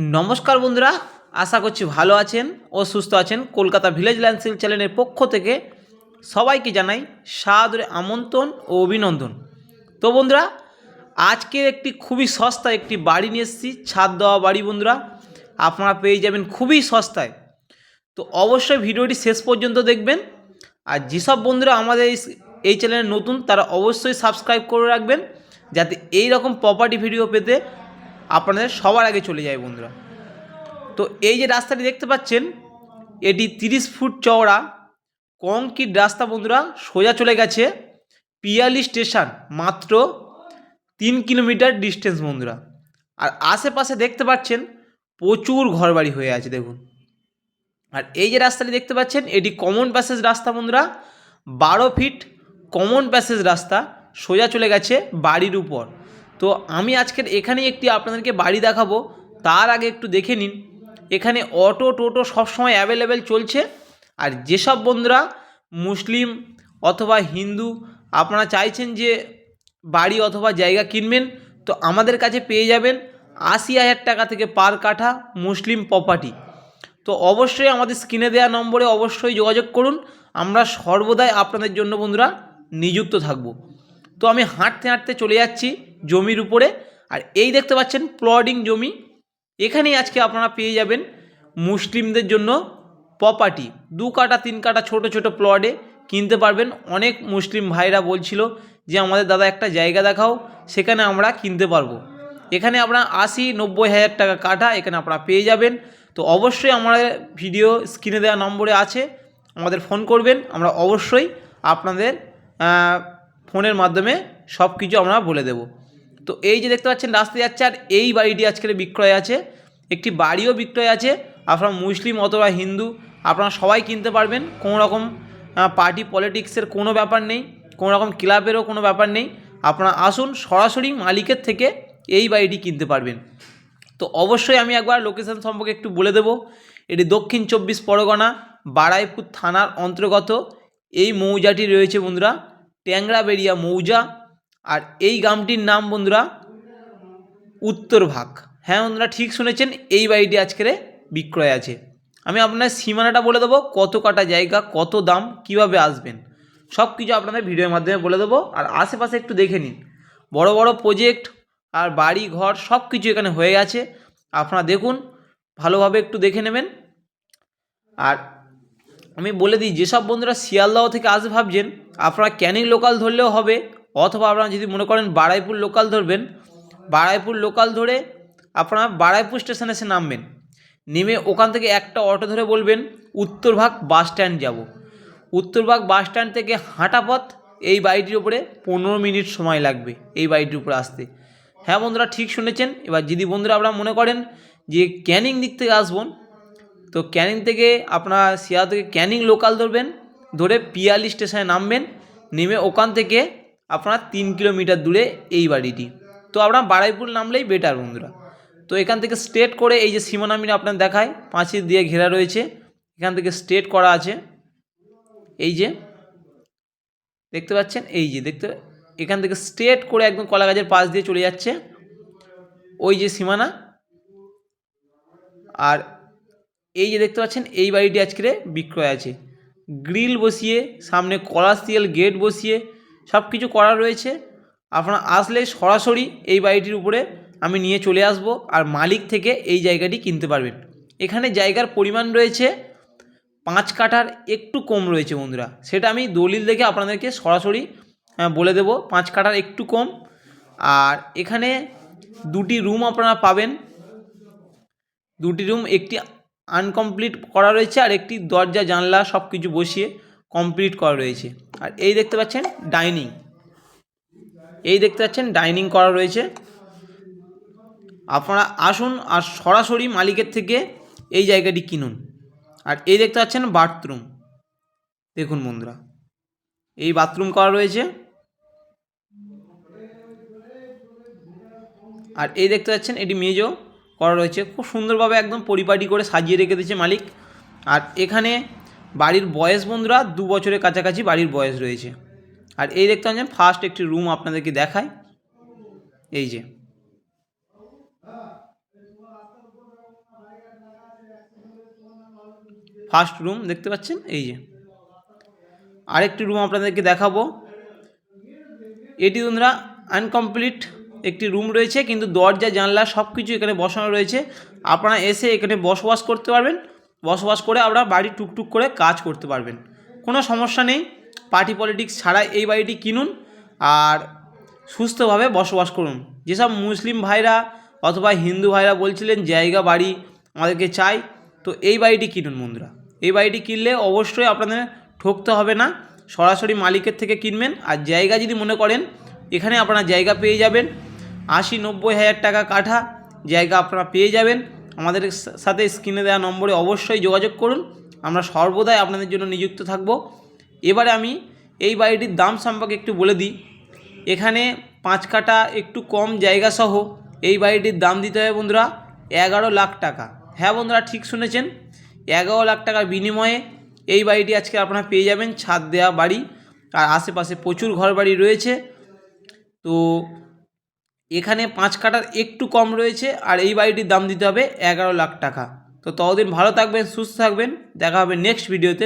নমস্কার বন্ধুরা, আশা করছি ভালো আছেন ও সুস্থ আছেন। কলকাতা ভিলেজ ল্যান্ডসেল চ্যানেলের পক্ষ থেকে সবাইকে জানাই সাদরে আমন্ত্রণ ও অভিনন্দন। তো বন্ধুরা আজকে একটি খুবই সস্তা একটি বাড়ি নিয়ে এসেছি, ছাদ দেওয়া বাড়ি বন্ধুরা, আপনারা পেয়ে যাবেন খুবই সস্তায়। তো অবশ্যই ভিডিওটি শেষ পর্যন্ত দেখবেন। আর যেসব বন্ধুরা আমাদের এই এই চ্যানেলে নতুন, তারা অবশ্যই সাবস্ক্রাইব করে রাখবেন, যাতে এই রকম প্রপার্টি ভিডিও পেতে আপনাদের সবার আগে চলে যায় বন্ধুরা। তো এই যে রাস্তাটি দেখতে পাচ্ছেন, এটি তিরিশ ফুট চওড়া, কংক্রিট রাস্তা বন্ধুরা সোজা চলে গেছে পিয়ালি স্টেশন, মাত্র তিন কিলোমিটার ডিস্টেন্স বন্ধুরা। আর আশেপাশে দেখতে পাচ্ছেন, প্রচুর ঘরবাড়ি হয়ে আছে, দেখুন। আর এই যে রাস্তাটি দেখতে পাচ্ছেন, এটি কমন প্যাসেজ রাস্তা বন্ধুরা, বারো ফিট কমন প্যাসেজ রাস্তা, সোজা চলে গেছে বাড়ির উপর। তো আমি আজকের এখানেই একটি আপনাদেরকে বাড়ি দেখাবো, তার আগে একটু দেখে নিন। এখানে অটো টোটো সবসময় অ্যাভেলেবেল চলছে। আর যেসব বন্ধুরা মুসলিম অথবা হিন্দু, আপনারা চাইছেন যে বাড়ি অথবা জায়গা কিনবেন, তো আমাদের কাছে পেয়ে যাবেন আশি হাজার টাকা থেকে পার কাঠা মুসলিম প্রপার্টি তো অবশ্যই আমাদের স্ক্রিনে দেওয়া নম্বরে অবশ্যই যোগাযোগ করুন। আমরা সর্বদাই আপনাদের জন্য বন্ধুরা নিযুক্ত থাকব। তো আমি হাঁটতে হাঁটতে চলে যাচ্ছি। জমির উপরে। আর এই দেখতে পাচ্ছেন প্লডিং জমি। এখানেই আজকে আপনারা পেয়ে যাবেন মুসলিমদের জন্য প্রপার্টি দু কাটা, তিন কাটা ছোট ছোট প্লটে কিনতে পারবেন। অনেক মুসলিম ভাইরা বলছিল যে, আমাদের দাদা একটা জায়গা দেখাও, সেখানে আমরা কিনতে পারব। এখানে আপনার আশি, নব্বই হাজার টাকা কাঠা এখানে আপনারা পেয়ে যাবেন। তো অবশ্যই আমাদের ভিডিও স্ক্রিনে দেওয়া নম্বরে আছে, আমাদের ফোন করবেন। আমরা অবশ্যই আপনাদের ফোনের মাধ্যমে সব কিছু আমরা বলে দেব। তো এই যে দেখতে পাচ্ছেন রাস্তায় যাচ্ছে আর এই বাড়িটি আজকের বিক্রয় আছে। একটি বাড়িও বিক্রয় আছে। আপনারা মুসলিম অথবা হিন্দু, আপনারা সবাই কিনতে পারবেন। কোনো রকম পার্টি পলিটিক্সের কোনো ব্যাপার নেই। কোনো রকম ক্লাবেরও কোনো ব্যাপার নেই। আপনারা আসুন, সরাসরি মালিকের থেকে এই বাড়িটি কিনতে পারবেন। তো অবশ্যই আমি একবার লোকেশন সম্পর্কে একটু বলে দেব। এটি দক্ষিণ চব্বিশ পরগনা, বারাইপুর থানার অন্তর্গত। এই মৌজাটি রয়েছে বন্ধুরা, ট্যাংরাবেড়িয়া মৌজা। আর এই গ্রামটির নাম বন্ধুরা উত্তর ভাগ। হ্যাঁ বন্ধুরা, ঠিক শুনেছেন? এই বাড়িটি আজকের বিক্রয় আছে। আমি আপনার সীমানাটা বলে দেবো, কত কাটা জায়গা, কত দাম, কীভাবে আসবেন? সব কিছু আপনাদের ভিডিওর মাধ্যমে বলে দেবো, আর আশেপাশে একটু দেখে নিন। বড় বড় প্রজেক্ট আর বাড়ি, ঘর সব কিছু এখানে হয়ে গেছে। আপনারা দেখুন, ভালোভাবে একটু দেখে নেবেন। আর আমি বলে দিই, যেসব বন্ধুরা শিয়ালদাহ থেকে আসে ভাবছেন, আপনারা ক্যানিং লোকাল ধরলেও হবে অথবা আপনারা যদি মনে করেন বারাইপুর লোকাল ধরবেন, বারাইপুর লোকাল ধরে আপনারা বারাইপুর স্টেশনে এসে নামবেন। নেমে ওখান থেকে একটা অটো ধরে বলবেন, উত্তরভাগ বাস স্ট্যান্ড যাব। উত্তরভাগ বাস স্ট্যান্ড থেকে হাঁটা পথ, এই বাড়িটির উপরে পনেরো মিনিট সময় লাগবে এই বাড়িটির উপরে আসতে। হ্যাঁ বন্ধুরা, ঠিক শুনেছেন? এবার যদি বন্ধুরা আপনারা মনে করেন যে ক্যানিং দিক থেকে আসবেন তো ক্যানিং থেকে আপনার শিয়া থেকে ক্যানিং লোকাল ধরবেন, ধরে পিয়ালি স্টেশনে নামবেন, নেমে ওখান থেকে আপনার তিন কিলোমিটার দূরে এই বাড়িটি। তো আপনার বারাইপুর নামলেই বেটার বন্ধুরা। তো এখান থেকে স্ট্রেট করে এই যে সীমানা আমি আপনার দেখায় পাঁচিল দিয়ে ঘেরা রয়েছে। এখান থেকে স্ট্রেট করা আছে। এই যে, দেখতে পাচ্ছেন? এই যে, দেখতে এখান থেকে স্ট্রেট করে একদম কলা গাছের পাশ দিয়ে চলে যাচ্ছে। ওই যে সীমানা। আর এই যে দেখতে পাচ্ছেন? এই বাড়িটি আজকে বিক্রয় আছে। গ্রিল বসিয়ে, সামনে কলাসিয়াল গেট বসিয়ে সব কিছু করা রয়েছে। আপনারা আসলে সরাসরি এই বাড়িটির উপরে আমি নিয়ে চলে আসব আর মালিক থেকে এই জায়গাটি কিনতে পারবেন। এখানে জায়গার পরিমাণ রয়েছে পাঁচ কাঠার একটু কম রয়েছে বন্ধুরা। সেটা আমি দলিল দেখে আপনাদেরকে সরাসরি বলে দেব। পাঁচ কাঠার একটু কম। আর এখানে দুটি রুম আপনারা পাবেন। দুটি রুম, একটি আনকমপ্লিট করা রয়েছে আর একটি দরজা, জানলা সব কিছু বসিয়ে কমপ্লিট করা রয়েছে। আর এই দেখতে পাচ্ছেন ডাইনিং এই দেখতে পাচ্ছেন ডাইনিং করা রয়েছে। আপনারা আসুন আর সরাসরি মালিকের থেকে এই জায়গাটি কিনুন। আর এই দেখতে পাচ্ছেন বাথরুম দেখুন বন্ধুরা, এই বাথরুম করা রয়েছে। আর এই দেখতে পাচ্ছেন এটি মেজো করা রয়েছে। খুব সুন্দরভাবে একদম পরিপাটি করে সাজিয়ে রেখে দিয়েছে মালিক। আর এখানে বাড়ির বয়স বন্ধুরা দু বছরের কাছাকাছি বাড়ির বয়স রয়েছে। আর এই দেখতে পাচ্ছেন ফার্স্ট একটি রুম আপনাদেরকে দেখায় এই যে। ফার্স্ট রুম দেখতে পাচ্ছেন? এই যে। আরেকটি রুম আপনাদেরকে দেখাবো। এটি বন্ধুরা আনকমপ্লিট একটি রুম রয়েছে, কিন্তু দরজা, জানলা সব কিছু এখানে বসানো রয়েছে। আপনারা এসে এখানে বসবাস করতে পারবেন। বসবাস করে আপনারা বাড়ি টুকটুক করে কাজ করতে পারবেন। কোনো সমস্যা নেই পার্টি পলিটিক্স ছাড়া এই বাড়িটি কিনুন আর সুস্থভাবে বসবাস করুন। যেসব মুসলিম ভাইরা অথবা হিন্দু ভাইরা বলছিলেন জায়গা, বাড়ি আমাদেরকে চাই, তো এই বাড়িটি কিনুন বন্ধুরা। এই বাড়িটি কিনলে অবশ্যই আপনাদের ঠকতে হবে না, সরাসরি মালিকের থেকে কিনবেন আর জায়গা যদি মনে করেন, এখানে আপনারা জায়গা পেয়ে যাবেন। আশি নব্বই হাজার টাকা কাঠা জায়গা আপনারা পেয়ে যাবেন। আমাদের সাথে স্ক্রিনে দেওয়া নম্বরে অবশ্যই যোগাযোগ করুন। আমরা সর্বদাই আপনাদের জন্য নিযুক্ত থাকব। এবারে আমি এই বাড়িটির দাম সম্পর্কে একটু বলে দিই। এখানে পাঁচ কাটা একটু কম জায়গা সহ এই বাড়িটির দাম দিতে হবে বন্ধুরা এগারো লাখ টাকা। হ্যাঁ বন্ধুরা, ঠিক শুনেছেন? এগারো লাখ টাকার বিনিময়ে এই বাড়িটি আজকে আপনারা পেয়ে যাবেন ছাদ দেওয়া বাড়ি। আর আশেপাশে প্রচুর ঘর বাড়ি রয়েছে। তো এখানে পাঁচ কাটার একটু কম রয়েছে, আর এই বাড়িটির দাম দিতে হবে এগারো লাখ টাকা। তো ততদিন ভালো থাকবেন, সুস্থ থাকবেন, দেখা হবে নেক্সট ভিডিওতে